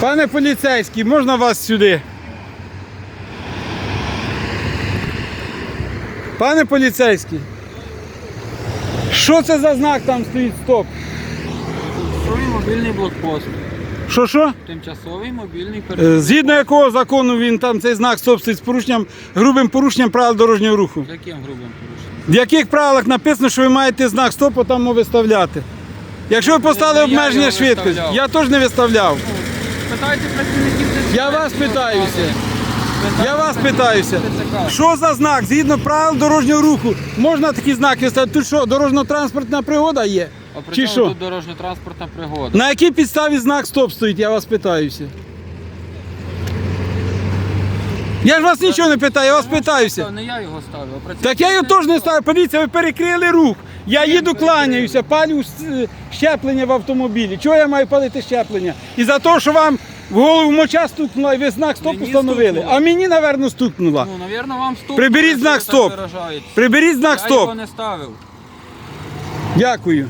Пане поліцейський, можна вас сюди? Пане поліцейський. Що це за знак там стоїть? Стоп. Тимчасовий мобільний блокпост. Що що? Тимчасовий мобільний Е, перехід. Згідно якого закону він там цей знак стоп стоїть з порушенням, грубим порушенням правил дорожнього руху? Яким грубим порушенням? В яких правилах написано, що ви маєте знак стоп там виставляти? Якщо ви поставили Ну, обмеження швидкості, я теж не виставляв. Питайте працівників ТЦК. Я вас питаюся. Я вас питаюся. Що за знак? Згідно правил дорожнього руху, можна такі знаки виставити? Тут що, дорожньо-транспортна пригода є? А при Чи чому що? тут дорожньо-транспортна пригода? На якій підставі знак стоп стоїть, я вас питаюся. Я ж вас нічого не питаю, я вас питаюся. Не я його ставив, а працівники Так я його теж не ставлю. Подивіться, ви перекрили рух. Я їду, кланяюся, палю щеплення в автомобілі. Чого я маю палити щеплення? І за те, що вам в голову моча стукнула і ви знак стоп Мені установили. стукнула. А мені, напевно, стукнула. Ну, навірно, вам стоп. Приберіть знак «Стоп». Приберіть знак Я його не ставив. Дякую.